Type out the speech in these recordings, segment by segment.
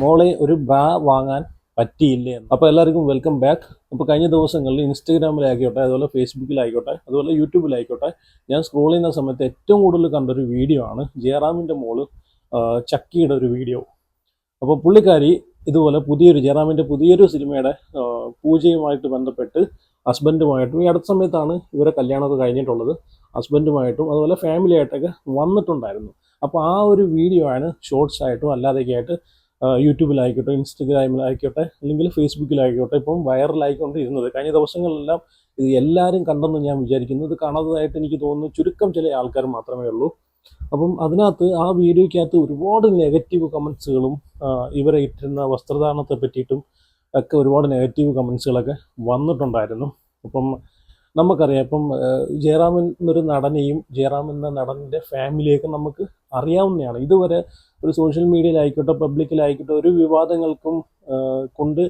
മോളെ ഒരു ബ്രാ വാങ്ങാൻ പറ്റിയില്ലേ. അപ്പോൾ എല്ലാവർക്കും വെൽക്കം ബാക്ക് അപ്പോൾ കഴിഞ്ഞ ദിവസങ്ങളിൽ ഇൻസ്റ്റഗ്രാമിലായിക്കോട്ടെ അതുപോലെ ഫേസ്ബുക്കിലായിക്കോട്ടെ അതുപോലെ യൂട്യൂബിലായിക്കോട്ടെ ഞാൻ സ്ക്രോൾ ചെയ്യുന്ന സമയത്ത് ഏറ്റവും കൂടുതൽ കണ്ടൊരു വീഡിയോ ആണ് ജയറാമിന്റെ മോൾ ചക്കിയുടെ ഒരു വീഡിയോ അപ്പോൾ പുള്ളിക്കാരി ഇതുപോലെ പുതിയൊരു ജയറാമിന്റെ പുതിയൊരു സിനിമയുടെ പൂജയുമായിട്ട് ബന്ധപ്പെട്ട് ഹസ്ബൻഡുമായിട്ടും ഈ അടുത്ത സമയത്താണ് ഇവരെ കല്യാണമൊക്കെ കഴിഞ്ഞിട്ടുള്ളത്. ഹസ്ബൻഡുമായിട്ടും അതുപോലെ ഫാമിലി ആയിട്ടൊക്കെ വന്നിട്ടുണ്ടായിരുന്നു. അപ്പോൾ ആ ഒരു വീഡിയോ ആണ് ഷോർട്സ് ആയിട്ടും അല്ലാതെയൊക്കെ ആയിട്ട് യൂട്യൂബിലായിക്കോട്ടെ ഇൻസ്റ്റഗ്രാമിലായിക്കോട്ടെ അല്ലെങ്കിൽ ഫേസ്ബുക്കിലായിക്കോട്ടെ ഇപ്പം വൈറലായിക്കൊണ്ടിരുന്നത്. കഴിഞ്ഞ ദിവസങ്ങളിലെല്ലാം ഇത് എല്ലാവരും കണ്ടെന്ന് ഞാൻ വിചാരിക്കുന്നു. ഇത് കാണാത്തതായിട്ട് എനിക്ക് തോന്നുന്നു ചുരുക്കം ചില ആൾക്കാർ മാത്രമേ ഉള്ളൂ. അപ്പം അതിനകത്ത് ആ വീഡിയോയ്ക്കകത്ത് ഒരുപാട് നെഗറ്റീവ് കമൻസുകളും ഇവരെ ഇട്ടിരുന്ന വസ്ത്രധാരണത്തെ പറ്റിയിട്ടും ഒക്കെ ഒരുപാട് നെഗറ്റീവ് കമൻസുകളൊക്കെ വന്നിട്ടുണ്ടായിരുന്നു. അപ്പം നമുക്കറിയാം ഇപ്പം ജയറാമൻ എന്നൊരു നടനെയും ജയറാം എന്ന നടന്റെ ഫാമിലിയൊക്കെ നമുക്ക് അറിയാവുന്നതാണ്. ഇതുവരെ ഒരു സോഷ്യൽ മീഡിയയിലായിക്കോട്ടെ പബ്ലിക്കിലായിക്കോട്ടെ ഒരു വിവാദങ്ങൾക്കും കൊണ്ട്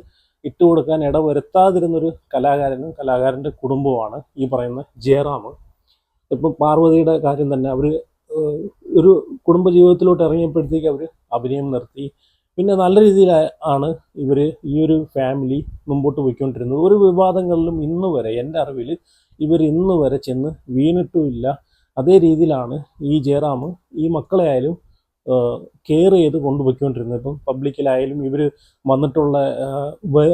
ഇട്ടുകൊടുക്കാൻ ഇടവരുത്താതിരുന്നൊരു കലാകാരനും കലാകാരന്റെ കുടുംബവുമാണ് ഈ പറയുന്ന ജയറാം. ഇപ്പം പാർവതിയുടെ കാര്യം തന്നെ അവർ ഒരു കുടുംബ ജീവിതത്തിലോട്ട് ഇറങ്ങിയപ്പോഴത്തേക്ക് അവർ അഭിനയം നിർത്തി പിന്നെ നല്ല രീതിയിൽ ആണ് ഇവർ ഈ ഒരു ഫാമിലി മുമ്പോട്ട് പോയിക്കൊണ്ടിരുന്നത്. ഒരു വിവാദങ്ങളിലും ഇന്ന് വരെ എന്റെ അറിവിൽ ഇവർ ഇന്ന് വരെ ചെന്ന് വീണിട്ടുമില്ല. അതേ രീതിയിലാണ് ഈ ജയറാം ഈ മക്കളെ ആയാലും കെയർ ചെയ്ത് കൊണ്ടുപോയിക്കൊണ്ടിരുന്നത് ഇപ്പം പബ്ലിക്കിലായാലും ഇവർ വന്നിട്ടുള്ള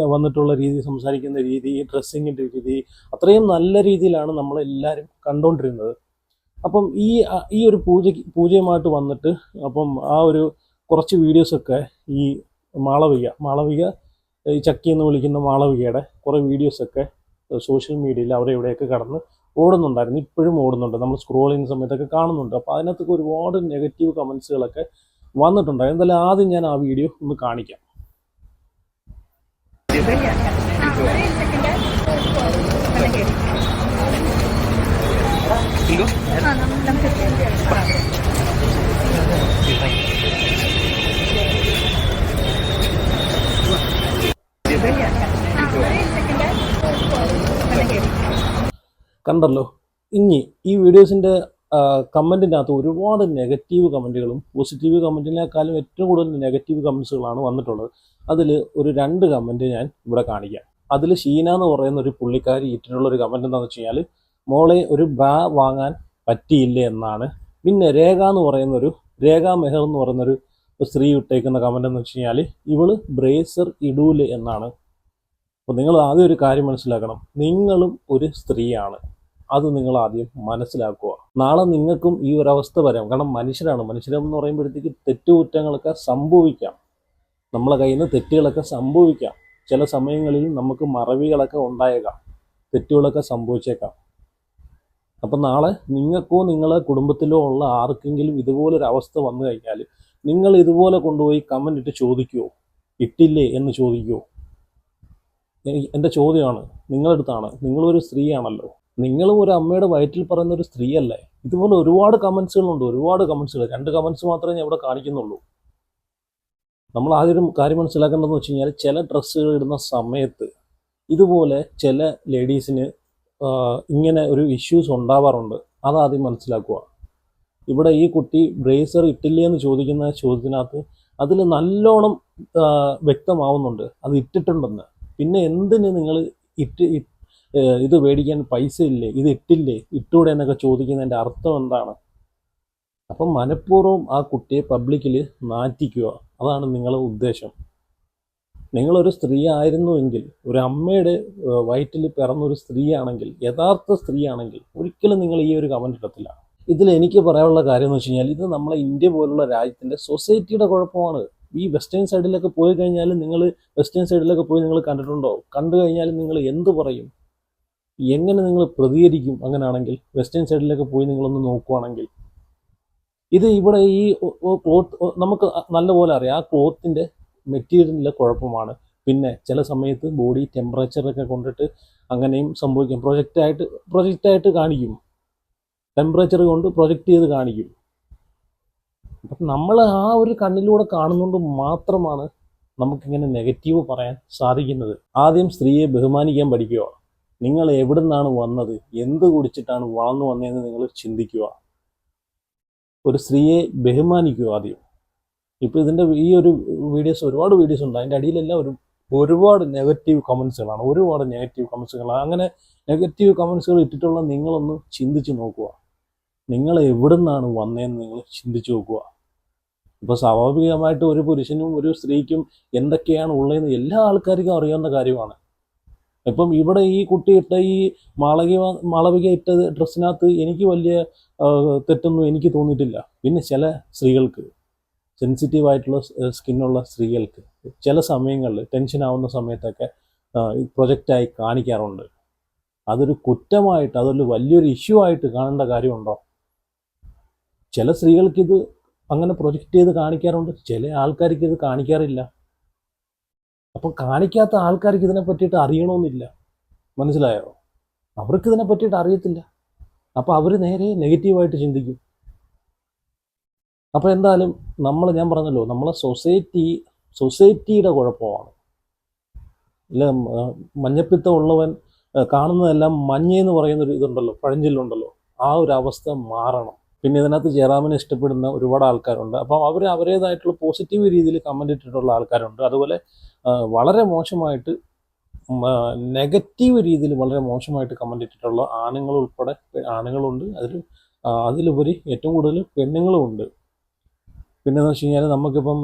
വന്നിട്ടുള്ള രീതി സംസാരിക്കുന്ന രീതി ഡ്രസ്സിങ്ങിന്റെ രീതി അത്രയും നല്ല രീതിയിലാണ് നമ്മളെല്ലാവരും കണ്ടുകൊണ്ടിരുന്നത് അപ്പം ഈ ഈ ഒരു പൂജ പൂജയുമായിട്ട് വന്നിട്ട് അപ്പം ആ ഒരു കുറച്ച് വീഡിയോസൊക്കെ ഈ മാളവിക മാളവിക ഈ ചക്കി എന്ന് വിളിക്കുന്ന മാളവികയുടെ കുറേ വീഡിയോസൊക്കെ സോഷ്യൽ മീഡിയയിൽ അവിടെ ഇവിടെയൊക്കെ കടന്ന് ഓടുന്നുണ്ടായിരുന്നു. ഇപ്പോഴും ഓടുന്നുണ്ട്. നമ്മൾ സ്ക്രോൾ ചെയ്യുന്ന സമയത്തൊക്കെ കാണുന്നുണ്ട്. അപ്പോൾ അതിനകത്തൊക്കെ ഒരുപാട് നെഗറ്റീവ് കമൻസുകളൊക്കെ വന്നിട്ടുണ്ടായിരുന്നു. എന്തായാലും ആദ്യം ഞാൻ ആ വീഡിയോ ഒന്ന് കാണിക്കാം. കണ്ടല്ലോ. ഇനി ഈ വീഡിയോസിന്റെ കമന്റിനകത്ത് ഒരുപാട് നെഗറ്റീവ് കമന്റുകളും പോസിറ്റീവ് കമന്റിനേക്കാളും ഏറ്റവും കൂടുതൽ നെഗറ്റീവ് കമൻസുകളാണ് വന്നിട്ടുള്ളത്. അതിൽ ഒരു രണ്ട് കമന്റ് ഞാൻ ഇവിടെ കാണിക്കാം. അതിൽ ഷീന എന്ന് പറയുന്ന ഒരു പുള്ളിക്കാരി ഇട്ടിട്ടുള്ള ഒരു കമന്റ് എന്താണെന്ന് വെച്ച് കഴിഞ്ഞാൽ മോളെ ഒരു ബ്രാ വാങ്ങാൻ പറ്റിയില്ല എന്നാണ്. പിന്നെ രേഖ എന്ന് പറയുന്നൊരു രേഖ മെഹർ എന്ന് പറയുന്ന ഒരു സ്ത്രീ ഇട്ടേക്കുന്ന കമന്റ് എന്ന് വെച്ച് കഴിഞ്ഞാൽ ഇവൾ ബ്രേസർ ഇടൂൽ എന്നാണ്. അപ്പോൾ നിങ്ങൾ ആദ്യം ഒരു കാര്യം മനസ്സിലാക്കണം. നിങ്ങളും ഒരു സ്ത്രീയാണ്. അത് നിങ്ങൾ ആദ്യം മനസ്സിലാക്കുക. നാളെ നിങ്ങൾക്കും ഈ ഒരു അവസ്ഥ വരാം. കാരണം മനുഷ്യരാണ്. മനുഷ്യരെന്ന് പറയുമ്പോഴത്തേക്ക് തെറ്റുകുറ്റങ്ങളൊക്കെ സംഭവിക്കാം. നമ്മളെ കയ്യിൽ നിന്ന് തെറ്റുകളൊക്കെ സംഭവിക്കാം. ചില സമയങ്ങളിൽ നമുക്ക് മറവികളൊക്കെ ഉണ്ടായേക്കാം. തെറ്റുകളൊക്കെ സംഭവിച്ചേക്കാം. അപ്പം നാളെ നിങ്ങൾക്കോ നിങ്ങളെ കുടുംബത്തിലോ ഉള്ള ആർക്കെങ്കിലും ഇതുപോലൊരു അവസ്ഥ വന്നു കഴിഞ്ഞാൽ നിങ്ങൾ ഇതുപോലെ കൊണ്ടുപോയി കമന്റ് ഇട്ട് ചോദിക്കുമോ ഇട്ടില്ലേ എന്ന് ചോദിക്കുമോ എന്റെ ചോദ്യമാണ് നിങ്ങളടുത്താണ് നിങ്ങളൊരു സ്ത്രീയാണല്ലോ. നിങ്ങളും ഒരു അമ്മയുടെ വയറ്റിൽ പറയുന്ന ഒരു സ്ത്രീയല്ലേ? ഇതുപോലെ ഒരുപാട് കമൻസുകളുണ്ട് ഒരുപാട് കമൻസുകൾ രണ്ട് കമൻസ് മാത്രമേ ഞാൻ ഇവിടെ കാണിക്കുന്നുള്ളൂ. നമ്മൾ ആദ്യം കാര്യം മനസ്സിലാക്കേണ്ടതെന്ന് വെച്ച് കഴിഞ്ഞാൽ ചില ഡ്രസ്സുകൾ ഇടുന്ന സമയത്ത് ഇതുപോലെ ചില ലേഡീസിന് ഇങ്ങനെ ഒരു ഇഷ്യൂസ് ഉണ്ടാവാറുണ്ട്. അതാദ്യം മനസ്സിലാക്കുക ഇവിടെ ഈ കുട്ടി ബ്രേസർ ഇട്ടില്ലേ എന്ന് ചോദിക്കുന്ന ചോദ്യത്തിനകത്ത് അതിൽ നല്ലോണം വ്യക്തമാവുന്നുണ്ട്. അത് ഇട്ടിട്ടുണ്ടെന്ന്. പിന്നെ എന്തിന് നിങ്ങൾ ഇട്ട് ഇത് മേടിക്കാൻ പൈസ ഇല്ലേ? ഇത് ഇട്ടില്ലേ? ഇട്ടൂടെ എന്നൊക്കെ ചോദിക്കുന്നതിന്റെ അർത്ഥം എന്താണ്? അപ്പം മനഃപൂർവം ആ കുട്ടിയെ പബ്ലിക്കിൽ നാറ്റിക്കുക. അതാണ് നിങ്ങളുടെ ഉദ്ദേശം. നിങ്ങളൊരു സ്ത്രീ ആയിരുന്നുവെങ്കിൽ ഒരു അമ്മയുടെ വയറ്റിൽ പിറന്നൊരു സ്ത്രീയാണെങ്കിൽ യഥാർത്ഥ സ്ത്രീയാണെങ്കിൽ ഒരിക്കലും നിങ്ങൾ ഈ ഒരു കമന്റ് ഇടത്തില്ല. ഇതിൽ എനിക്ക് പറയാനുള്ള കാര്യം എന്ന് വെച്ച് കഴിഞ്ഞാൽ ഇത് നമ്മളെ ഇന്ത്യ പോലുള്ള രാജ്യത്തിന്റെ സൊസൈറ്റിയുടെ കുഴപ്പമാണ്. ഈ വെസ്റ്റേൺ സൈഡിലൊക്കെ പോയി കഴിഞ്ഞാൽ നിങ്ങൾ വെസ്റ്റേൺ സൈഡിലൊക്കെ പോയി നിങ്ങൾ കണ്ടിട്ടുണ്ടോ? കണ്ടു കഴിഞ്ഞാൽ നിങ്ങൾ എന്ത് പറയും? എങ്ങനെ നിങ്ങൾ പ്രതികരിക്കും അങ്ങനെയാണെങ്കിൽ വെസ്റ്റേൺ സൈഡിലൊക്കെ പോയി നിങ്ങളൊന്ന് നോക്കുവാണെങ്കിൽ. ഇത് ഇവിടെ ഈ ക്ലോത്ത് നമുക്ക് നല്ലപോലെ അറിയാം. ആ ക്ലോത്തിന്റെ മെറ്റീരിയലിലെ കുഴപ്പമാണ്. പിന്നെ ചില സമയത്ത് ബോഡി ടെമ്പറേച്ചറൊക്കെ കൊണ്ടിട്ട് അങ്ങനെയും സംഭവിക്കും. പ്രൊജക്റ്റായിട്ട് പ്രൊജക്റ്റായിട്ട് കാണിക്കും. ടെമ്പറേച്ചർ കൊണ്ട് പ്രൊജക്റ്റ് ചെയ്ത് കാണിക്കും. അപ്പം നമ്മൾ ആ ഒരു കണ്ണിലൂടെ കാണുന്നുകൊണ്ട് മാത്രമാണ് നമുക്കിങ്ങനെ നെഗറ്റീവ് പറയാൻ സാധിക്കുന്നത്. ആദ്യം സ്ത്രീയെ ബഹുമാനിക്കാൻ പഠിക്കുക. നിങ്ങൾ എവിടെ നിന്നാണ് വന്നത്? എന്ത് കുടിച്ചിട്ടാണ് വളർന്നു വന്നതെന്ന് നിങ്ങൾ ചിന്തിക്കുക. ഒരു സ്ത്രീയെ ബഹുമാനിക്കുക ആദ്യം. ഇപ്പോൾ ഇതിന്റെ ഈ ഒരു വീഡിയോസ് ഒരുപാട് വീഡിയോസ് ഉണ്ട്. അതിന്റെ അടിയിലെല്ലാം ഒരു ഒരുപാട് നെഗറ്റീവ് കമൻസുകളാണ് ഒരുപാട് നെഗറ്റീവ് കമൻസുകളാണ് അങ്ങനെ നെഗറ്റീവ് കമൻസുകൾ ഇട്ടിട്ടുള്ള നിങ്ങളൊന്ന് ചിന്തിച്ച് നോക്കുക. നിങ്ങൾ എവിടെ നിന്നാണ് വന്നതെന്ന് നിങ്ങൾ ചിന്തിച്ചു നോക്കുക. ഇപ്പോൾ സ്വാഭാവികമായിട്ട് ഒരു പുരുഷനും ഒരു സ്ത്രീക്കും എന്തൊക്കെയാണ് ഉള്ളതെന്ന് എല്ലാ ആൾക്കാർക്കും അറിയാവുന്ന കാര്യമാണ്. ഇപ്പം ഇവിടെ ഈ കുട്ടി ഇട്ട ഈ മാളവിക മാളവിക ഇട്ട ഡ്രസ്സിനകത്ത് എനിക്ക് വലിയ തെറ്റൊന്നും എനിക്ക് തോന്നിയിട്ടില്ല. പിന്നെ ചില സ്ത്രീകൾക്ക് സെൻസിറ്റീവ് ആയിട്ടുള്ള സ്കിന്നുള്ള സ്ത്രീകൾക്ക് ചില സമയങ്ങളിൽ ടെൻഷൻ ആവുന്ന സമയത്തൊക്കെ പ്രൊജക്റ്റായി കാണിക്കാറുണ്ട്. അതൊരു കുറ്റമായിട്ട് അതൊരു വലിയൊരു ഇഷ്യൂ ആയിട്ട് കാണേണ്ട കാര്യമുണ്ടോ? ചില സ്ത്രീകൾക്ക് ഇത് അങ്ങനെ പ്രൊജക്റ്റ് ചെയ്ത് കാണിക്കാറുണ്ട്. ചില ആൾക്കാർക്ക് ഇത് കാണിക്കാറില്ല. അപ്പം കാണിക്കാത്ത ആൾക്കാർക്ക് ഇതിനെ പറ്റിയിട്ട് അറിയണമെന്നില്ല മനസ്സിലായോ? അവർക്ക് ഇതിനെ പറ്റിയിട്ട് അറിയത്തില്ല. അപ്പോൾ അവർ നേരെ നെഗറ്റീവായിട്ട് ചിന്തിക്കും. അപ്പോൾ എന്തായാലും നമ്മൾ ഞാൻ പറഞ്ഞല്ലോ നമ്മളെ സൊസൈറ്റി സൊസൈറ്റിയുടെ കുഴപ്പമാണ്. ഇല്ല മ- മഞ്ഞപ്പിത്തം ഉള്ളവൻ ആ, കാണുന്നതെല്ലാം മഞ്ഞെന്ന് പറയുന്നൊരു ഇതുണ്ടല്ലോ പഴഞ്ചൊല്ലുണ്ടല്ലോ. ആ ഒരു അവസ്ഥ മാറണം. പിന്നെ ഇതിനകത്ത് ജയറാമിനെ ഇഷ്ടപ്പെടുന്ന ഒരുപാട് ആൾക്കാരുണ്ട്. അപ്പം അവർ അവരേതായിട്ടുള്ള പോസിറ്റീവ് രീതിയിൽ കമന്റ് ഇട്ടിട്ടുള്ള ആൾക്കാരുണ്ട്. അതുപോലെ വളരെ മോശമായിട്ട് നെഗറ്റീവ് രീതിയിൽ വളരെ മോശമായിട്ട് കമന്റ് ഇട്ടിട്ടുള്ള ആണുങ്ങൾ ഉൾപ്പെടെ ആണുങ്ങളുണ്ട്. അതിൽ അതിലുപരി ഏറ്റവും കൂടുതൽ പെണ്ണുങ്ങളും ഉണ്ട്. പിന്നെന്ന് വെച്ച് കഴിഞ്ഞാൽ നമുക്കിപ്പം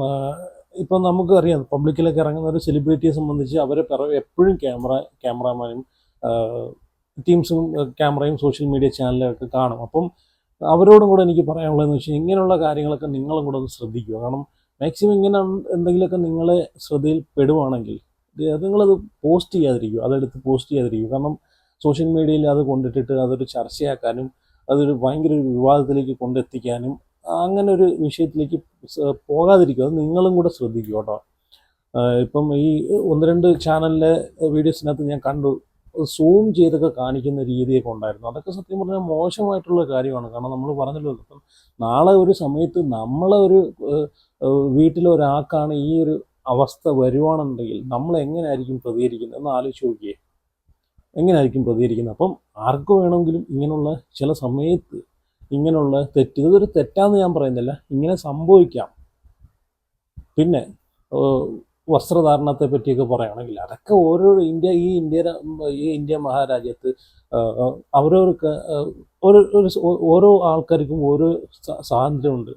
ഇപ്പം നമുക്കറിയാം പബ്ലിക്കിലൊക്കെ ഇറങ്ങുന്ന ഒരു സെലിബ്രിറ്റിയെ സംബന്ധിച്ച് അവരെ പിറകെ എപ്പോഴും ക്യാമറ ക്യാമറാമാനും ടീംസും ക്യാമറയും സോഷ്യൽ മീഡിയ ചാനലൊക്കെ കാണും. അപ്പം അവരോടും കൂടെ എനിക്ക് പറയാനുള്ളതെന്ന് വെച്ചാൽ ഇങ്ങനെയുള്ള കാര്യങ്ങളൊക്കെ നിങ്ങളും കൂടെ ഒന്ന് ശ്രദ്ധിക്കുക. കാരണം മാക്സിമം ഇങ്ങനെ എന്തെങ്കിലുമൊക്കെ നിങ്ങളെ ശ്രദ്ധയിൽ പെടുവാണെങ്കിൽ നിങ്ങളത് പോസ്റ്റ് ചെയ്യാതിരിക്കുക. അതെടുത്ത് പോസ്റ്റ് ചെയ്യാതിരിക്കുക. കാരണം സോഷ്യൽ മീഡിയയിൽ അത് കൊണ്ടിട്ടിട്ട് അതൊരു ചർച്ചയാക്കാനും അതൊരു ഭയങ്കര ഒരു വിവാദത്തിലേക്ക് കൊണ്ടെത്തിക്കാനും അങ്ങനെ ഒരു വിഷയത്തിലേക്ക് പോകാതിരിക്കുക. അത് നിങ്ങളും കൂടെ ശ്രദ്ധിക്കുക കേട്ടോ. ഇപ്പം ഈ ഒന്ന് രണ്ട് ചാനലിലെ വീഡിയോസിനകത്ത് ഞാൻ കണ്ടു. സൂം ചെയ്തൊക്കെ കാണിക്കുന്ന രീതിയൊക്കെ ഉണ്ടായിരുന്നു. അതൊക്കെ സത്യം പറഞ്ഞാൽ മോശമായിട്ടുള്ള കാര്യമാണ്. കാരണം നമ്മൾ പറഞ്ഞല്ലോ ഇപ്പം നാളെ ഒരു സമയത്ത് നമ്മളെ ഒരു വീട്ടിലൊരാൾക്കാണ് ഈ ഒരു അവസ്ഥ വരുവാണെന്നുണ്ടെങ്കിൽ നമ്മൾ എങ്ങനെയായിരിക്കും പ്രതികരിക്കുന്നത്? എന്ന് ആലോചിച്ച് നോക്കിയേ. എങ്ങനെയായിരിക്കും പ്രതികരിക്കുന്നത്? അപ്പം ആർക്ക് വേണമെങ്കിലും ഇങ്ങനെയുള്ള ചില സമയത്ത് ഇങ്ങനെയുള്ള തെറ്റ് ഇതൊരു തെറ്റാന്ന് ഞാൻ പറയുന്നില്ല. ഇങ്ങനെ സംഭവിക്കാം. പിന്നെ വസ്ത്രധാരണത്തെ പറ്റിയൊക്കെ പറയുകയാണെങ്കിൽ അതൊക്കെ ഓരോ ഇന്ത്യ ഈ ഇന്ത്യ ഈ ഇന്ത്യ മഹാരാജ്യത്ത് അവരവർക്ക് ഒരു ഓരോ ആൾക്കാർക്കും ഓരോ സ്വാതന്ത്ര്യമുണ്ട്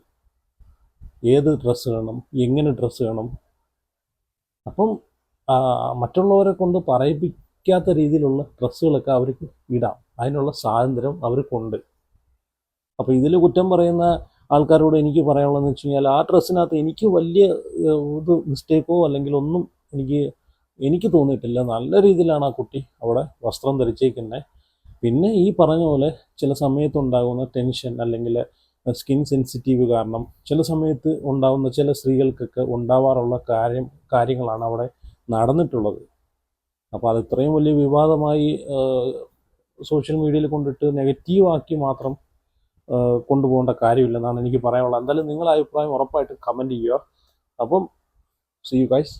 ഏത് ഡ്രസ്സ് വേണം എങ്ങനെ ഡ്രസ്സ് വേണം. അപ്പം മറ്റുള്ളവരെ കൊണ്ട് പറയിപ്പിക്കാത്ത രീതിയിലുള്ള ഡ്രസ്സുകളൊക്കെ അവർക്ക് ഇടാം. അതിനുള്ള സ്വാതന്ത്ര്യം അവർക്കുണ്ട്. അപ്പോൾ ഇതിൽ കുറ്റം പറയുന്ന ആൾക്കാരോട് എനിക്ക് പറയാനുള്ളതെന്ന് വെച്ച് കഴിഞ്ഞാൽ ആ ഡ്രസ്സിനകത്ത് എനിക്ക് വലിയ ഇത് മിസ്റ്റേക്കോ അല്ലെങ്കിൽ ഒന്നും എനിക്ക് എനിക്ക് തോന്നിയിട്ടില്ല. നല്ല രീതിയിലാണ് ആ കുട്ടി അവിടെ വസ്ത്രം ധരിച്ചേക്കുന്നത് പിന്നെ ഈ പറഞ്ഞ പോലെ ചില സമയത്തുണ്ടാകുന്ന ടെൻഷൻ അല്ലെങ്കിൽ സ്കിൻ സെൻസിറ്റീവ് കാരണം ചില സമയത്ത് ഉണ്ടാകുന്ന ചില സ്ത്രീകൾക്കൊക്കെ ഉണ്ടാവാറുള്ള കാര്യം കാര്യങ്ങളാണ് അവിടെ നടന്നിട്ടുള്ളത്. അപ്പോൾ അത് ഇത്രയും വലിയ വിവാദമായി സോഷ്യൽ മീഡിയയിൽ കൊണ്ടിട്ട് നെഗറ്റീവ് ആക്കി മാത്രം കൊണ്ടുപോകേണ്ട കാര്യമില്ലെന്നാണ് എനിക്ക് പറയാനുള്ളത്. എന്തായാലും നിങ്ങളുടെ അഭിപ്രായം ഉറപ്പായിട്ട് കമന്റ് ചെയ്യുക. അപ്പം സി യു ഗൈസ്